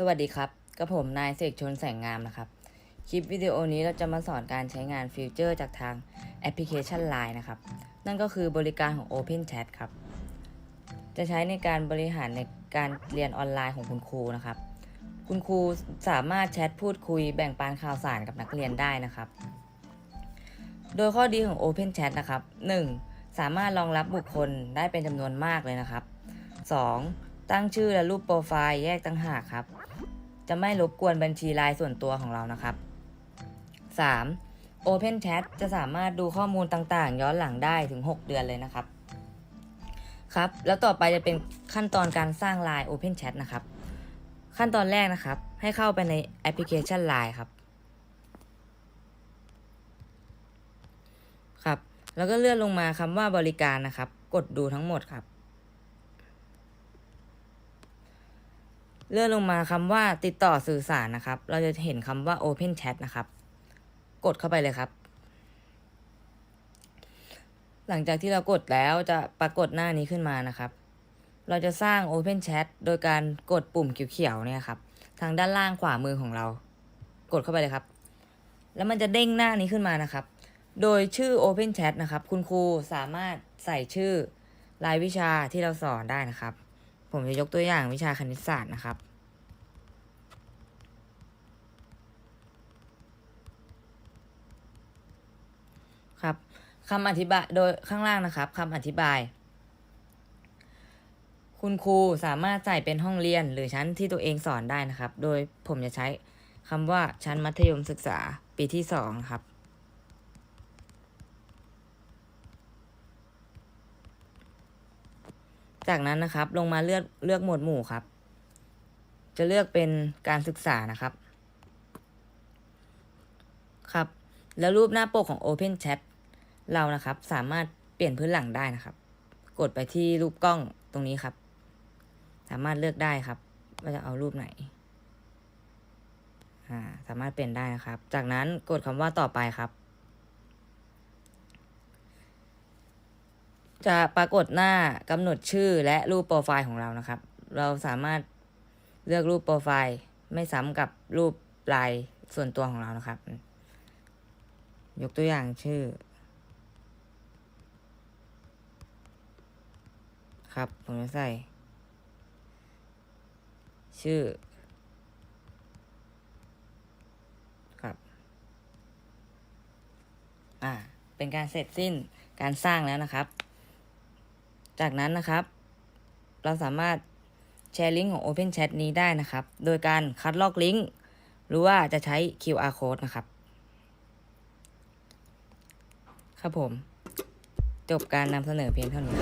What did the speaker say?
สวัสดีครับกับผมนายเสกชนแสงงามนะครับ คลิปวิดีโอนี้เราจะมาสอนการใช้งานฟิวเจอร์จากทางแอปพลิเคชัน Line นะครับ นั่นก็คือบริการของ Open Chat ครับ จะใช้ในการบริหารในการเรียนออนไลน์ของคุณครูนะครับ คุณครูสามารถแชทพูดคุยแบ่งปันข่าวสารกับนักเรียนได้นะครับ โดยข้อดีของ Open Chat นะครับ 1. สามารถรองรับบุคคลได้เป็นจำนวนมากเลยนะครับ 2. ตั้งชื่อและรูปโปรไฟล์แยกต่างหากครับ จะไม่รบกวนบัญชีรายส่วนตัวของเรานะครับ 3. Open Chat จะสามารถดูข้อมูลต่างๆ ย้อนหลังได้ถึง 6 เดือนเลยนะครับ ครับ แล้วต่อไปจะเป็นขั้นตอนการสร้าง Line Open Chat นะครับ ขั้นตอนแรกนะครับ ให้เข้าไปในแอปพลิเคชัน Line ครับ ครับ แล้วก็เลื่อนลงมาคำว่าบริการนะครับ กดดูทั้งหมดครับ เลื่อนลงมาคำว่าติดต่อสื่อสารนะครับ เราจะเห็นคำว่า Open Chat นะครับ กดเข้าไปเลยครับ หลังจากที่เรากดแล้วจะปรากฏหน้านี้ขึ้นมานะครับ เราจะสร้าง Open Chat โดยการกดปุ่มเขียวๆเนี่ยครับ ทางด้านล่างขวามือของเรา กดเข้าไปเลยครับ แล้วมันจะเด้งหน้านี้ขึ้นมานะครับ โดยชื่อ Open Chat นะครับ คุณครูสามารถใส่ชื่อรายวิชาที่เราสอนได้นะครับ ผมจะยกตัวอย่างวิชาคณิตศาสตร์นะครับ ครับคำอธิบายโดยข้างล่างนะครับคำอธิบาย คุณครูสามารถใส่เป็นห้องเรียนหรือชั้นที่ตัวเองสอนได้นะครับ โดยผมจะใช้คำว่าชั้นมัธยมศึกษาปีที่สองครับ จากนั้นนะครับลงมาเลือกเลือกหมวดหมู่ครับ จะเลือกเป็นการศึกษานะครับ ครับ แล้วรูปหน้าปกของ Open Chat เรานะครับ สามารถเปลี่ยนพื้นหลังได้นะครับ กดไปที่รูปกล้องตรงนี้ครับ สามารถเลือกได้ครับ ว่าจะเอารูปไหนอ่าสามารถเปลี่ยนได้นะครับ จากนั้นกดคำว่าต่อไปครับ จะปรากฏหน้ากำหนดชื่อและรูปโปรไฟล์ของเรานะครับ เราสามารถเลือกรูปโปรไฟล์ไม่ซ้ำกับรูปลายส่วนตัวของเรานะครับ ยกตัวอย่างชื่อ ครับผมจะใส่ ชื่อ ครับ อ่า เป็นการเสร็จสิ้นการสร้างแล้วนะครับ จากนั้นนะครับ เราสามารถแชร์ลิงก์ของ Open Chat นี้ได้นะครับ โดยการคัดลอกลิงก์หรือว่าจะใช้ QR code นะครับ ครับผม จบการนำเสนอเพียงเท่านี้